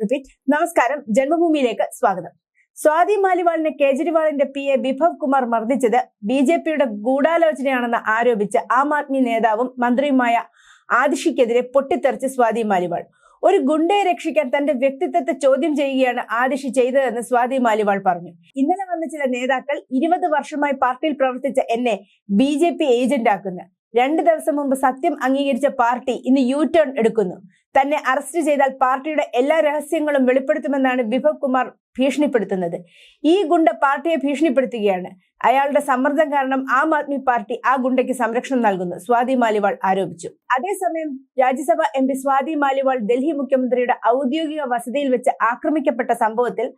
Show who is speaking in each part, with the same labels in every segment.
Speaker 1: Repeat. നമസ്കാരം. ജന്മഭൂമിയിലേക്ക് സ്വാഗതം. സ്വാതി മാലിവാളിനെ കേജ്രിവാളിന്റെ പി എ ബിഭവ് കുമാർ മർദ്ദിച്ചത് ബി ജെ പിയുടെ ഗൂഢാലോചനയാണെന്ന് ആരോപിച്ച് ആം ആദ്മി നേതാവും മന്ത്രിയുമായ ആദിഷിക്കെതിരെ പൊട്ടിത്തെറിച്ച് സ്വാതി മാലിവാൾ. ഒരു ഗുണ്ടയെ രക്ഷിക്കാൻ തന്റെ വ്യക്തിത്വത്തെ ചോദ്യം ചെയ്യുകയാണ് ആദിഷി ചെയ്തതെന്ന് സ്വാതി മാലിവാൾ പറഞ്ഞു. ഇന്നലെ വന്ന ചില നേതാക്കൾ ഇരുപത് വർഷമായി പാർട്ടിയിൽ പ്രവർത്തിച്ച എന്നെ ബി ജെ പി ഏജന്റ് ആക്കുന്നു രണ്ട് ദിവസം മുമ്പ് സത്യം അംഗീകരിച്ച പാർട്ടി ഇന്ന് യു ടേൺ എടുക്കുന്നു. തന്നെ അറസ്റ്റ് ചെയ്താൽ പാർട്ടിയുടെ എല്ലാ രഹസ്യങ്ങളും വെളിപ്പെടുത്തുമെന്നാണ് വിഭവ് കുമാർ ഭീഷണിപ്പെടുത്തുന്നത്. ഈ ഗുണ്ട പാർട്ടിയെ ഭീഷണിപ്പെടുത്തുകയാണ്. അയാളുടെ സമ്മർദ്ദം കാരണം ആം ആദ്മി പാർട്ടി ആ ഗുണ്ടയ്ക്ക് സംരക്ഷണം നൽകുന്നു സ്വാതി മാലിവാൾ ആരോപിച്ചു. അതേസമയം രാജ്യസഭ എം പി സ്വാതി മാലിവാൾ ഡൽഹി മുഖ്യമന്ത്രിയുടെ ഔദ്യോഗിക വസതിയിൽ വെച്ച് ആക്രമിക്കപ്പെട്ട സംഭവത്തിൽ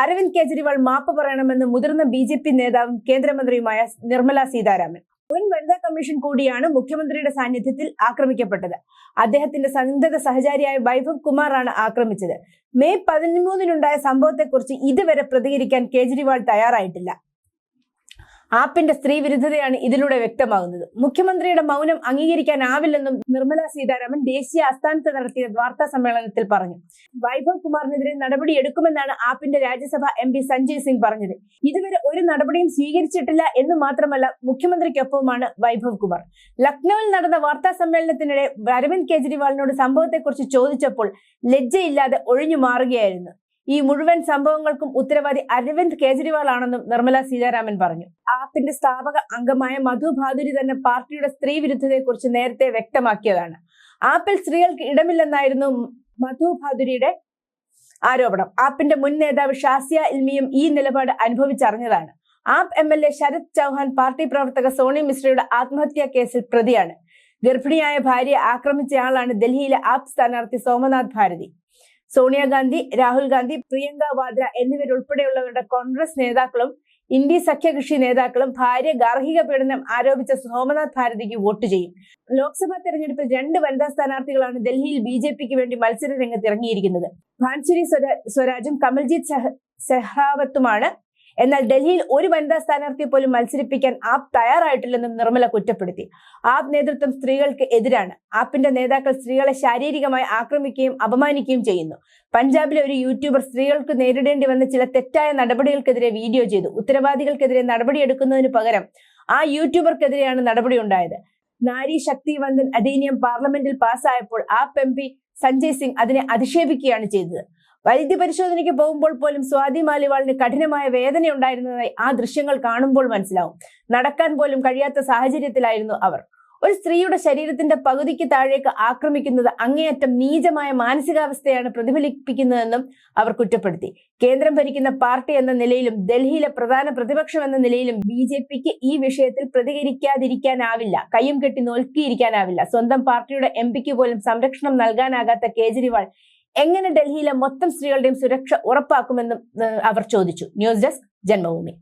Speaker 1: അരവിന്ദ് കെജ്രിവാൾ മാപ്പ് പറയണമെന്ന് മുതിർന്ന ബി നേതാവും കേന്ദ്രമന്ത്രിയുമായ നിർമ്മല സീതാരാമൻ. മുൻ വനിതാ കമ്മീഷൻ കൂടിയാണ് മുഖ്യമന്ത്രിയുടെ സാന്നിധ്യത്തിൽ ആക്രമിക്കപ്പെട്ടത്. അദ്ദേഹത്തിന്റെ സന്നദ്ധ സഹചാരിയായ വൈഭവ് കുമാറാണ് ആക്രമിച്ചത്. മെയ് പതിമൂന്നിനുണ്ടായ സംഭവത്തെക്കുറിച്ച് ഇതുവരെ പ്രതികരിക്കാൻ കേജ്രിവാൾ തയ്യാറായിട്ടില്ല. ആപ്പിന്റെ സ്ത്രീ വിരുദ്ധതയാണ് ഇതിലൂടെ വ്യക്തമാകുന്നത്. മുഖ്യമന്ത്രിയുടെ മൗനം അംഗീകരിക്കാനാവില്ലെന്നും നിർമ്മല സീതാരാമൻ ദേശീയ ആസ്ഥാനത്ത് നടത്തിയ വാർത്താ സമ്മേളനത്തിൽ പറഞ്ഞു. വൈഭവ് കുമാറിനെതിരെ നടപടിയെടുക്കുമെന്നാണ് ആപ്പിന്റെ രാജ്യസഭ എം പി സഞ്ജയ് സിംഗ് പറഞ്ഞത്. ഇതുവരെ ഒരു നടപടിയും സ്വീകരിച്ചിട്ടില്ല എന്ന് മാത്രമല്ല മുഖ്യമന്ത്രിക്കൊപ്പവുമാണ് വൈഭവ് കുമാർ. ലക്നൌവിൽ നടന്ന വാർത്താ സമ്മേളനത്തിനിടെ അരവിന്ദ് കെജ്രിവാളിനോട് സംഭവത്തെക്കുറിച്ച് ചോദിച്ചപ്പോൾ ലജ്ജയില്ലാതെ ഒഴിഞ്ഞു മാറുകയായിരുന്നു. ഈ മുഴുവൻ സംഭവങ്ങൾക്കും ഉത്തരവാദി അരവിന്ദ് കേജ്രിവാൾ ആണെന്നും നിർമ്മല സീതാരാമൻ പറഞ്ഞു. ആപ്പിന്റെ സ്ഥാപക അംഗമായ മധു ഭാദുരി തന്നെ പാർട്ടിയുടെ സ്ത്രീ വിരുദ്ധതയെക്കുറിച്ച് നേരത്തെ വ്യക്തമാക്കിയതാണ്. ആപ്പിൽ സ്ത്രീകൾക്ക് ഇടമില്ലെന്നായിരുന്നു മധു ഭാദുരിയുടെ ആരോപണം. ആപ്പിന്റെ മുൻ നേതാവ് ഷാസിയ ഇൽമിയും ഈ നിലപാട് അനുഭവിച്ചറിഞ്ഞതാണ്. AAP M L A Sharad Chauhan party പ്രവർത്തക സോണി മിശ്രയുടെ ആത്മഹത്യാ കേസിൽ പ്രതിയാണ്. ഗർഭിണിയായ ഭാര്യയെ ആക്രമിച്ചയാളാണ് ഡൽഹിയിലെ ആപ്പ് സ്ഥാനാർത്ഥി സോമനാഥ് ഭാരതി. സോണിയാഗാന്ധി രാഹുൽ ഗാന്ധി പ്രിയങ്ക വാദ്ര എന്നിവരുൾപ്പെടെയുള്ളവരുടെ കോൺഗ്രസ് നേതാക്കളും ഇന്ത്യ സഖ്യകക്ഷി നേതാക്കളും ഭാര്യ ഗാർഹിക പീഡനം ആരോപിച്ച സോമനാഥ് ഭാരതിക്ക് വോട്ട് ചെയ്യും. ലോക്സഭാ തെരഞ്ഞെടുപ്പിൽ രണ്ട് വനിതാ സ്ഥാനാർത്ഥികളാണ് ഡൽഹിയിൽ ബി ജെ പിക്ക് വേണ്ടി മത്സര രംഗത്ത് ഇറങ്ങിയിരിക്കുന്നത്. ഭാൻസുരി സ്വരാജും കമൽജിത്ത് സെഹ്റാവത്തുമാണ് എന്നാൽ ഡൽഹിയിൽ ഒരു വനിതാ സ്ഥാനാർത്ഥി പോലും മത്സരിപ്പിക്കാൻ ആപ്പ് തയ്യാറായിട്ടില്ലെന്നും നിർമ്മല കുറ്റപ്പെടുത്തി. ആപ്പ് നേതൃത്വം സ്ത്രീകൾക്ക് എതിരാണ്. ആപ്പിന്റെ നേതാക്കൾ സ്ത്രീകളെ ശാരീരികമായി ആക്രമിക്കുകയും അപമാനിക്കുകയും ചെയ്യുന്നു. പഞ്ചാബിലെ ഒരു യൂട്യൂബർ സ്ത്രീകൾക്ക് നേരിടേണ്ടി വന്ന ചില തെറ്റായ നടപടികൾക്കെതിരെ വീഡിയോ ചെയ്തു. ഉത്തരവാദികൾക്കെതിരെ നടപടിയെടുക്കുന്നതിന് പകരം ആ യൂട്യൂബർക്കെതിരെയാണ് നടപടി ഉണ്ടായത് നാരി ശക്തി വന്ദൻ അധീനിയം പാർലമെന്റിൽ പാസ്സായപ്പോൾ ആപ്പ് എം സഞ്ജയ് സിംഗ് അതിനെ അധിക്ഷേപിക്കുകയാണ് ചെയ്തത്. വൈദ്യപരിശോധനയ്ക്ക് പോകുമ്പോൾ പോലും സ്വാതി മാലിവാളിന് കഠിനമായ വേദന ഉണ്ടായിരുന്നതായി ആ ദൃശ്യങ്ങൾ കാണുമ്പോൾ മനസ്സിലാവും. നടക്കാൻ പോലും കഴിയാത്ത സാഹചര്യത്തിലായിരുന്നു അവർ. ഒരു സ്ത്രീയുടെ ശരീരത്തിന്റെ പകുതിക്ക് താഴേക്ക് ആക്രമിക്കുന്നത് അങ്ങേയറ്റം നീചമായ മാനസികാവസ്ഥയാണ് പ്രതിഫലിപ്പിക്കുന്നതെന്നും അവർ കുറ്റപ്പെടുത്തി. കേന്ദ്രം ഭരിക്കുന്ന പാർട്ടി എന്ന നിലയിലും ഡൽഹിയിലെ പ്രധാന പ്രതിപക്ഷം എന്ന നിലയിലും ബി ജെ പിക്ക് ഈ വിഷയത്തിൽ പ്രതികരിക്കാതിരിക്കാനാവില്ല. കയ്യും കെട്ടി നോക്കിയിരിക്കാനാവില്ല സ്വന്തം പാർട്ടിയുടെ എം പിക്ക് പോലും സംരക്ഷണം നൽകാനാകാത്ത കേജ്രിവാൾ എങ്ങനെ ഡൽഹിയിലെ മൊത്തം സ്ത്രീകളുടെയും സുരക്ഷ ഉറപ്പാക്കുമെന്നും അവർ ചോദിച്ചു. News desk Janmabhumi.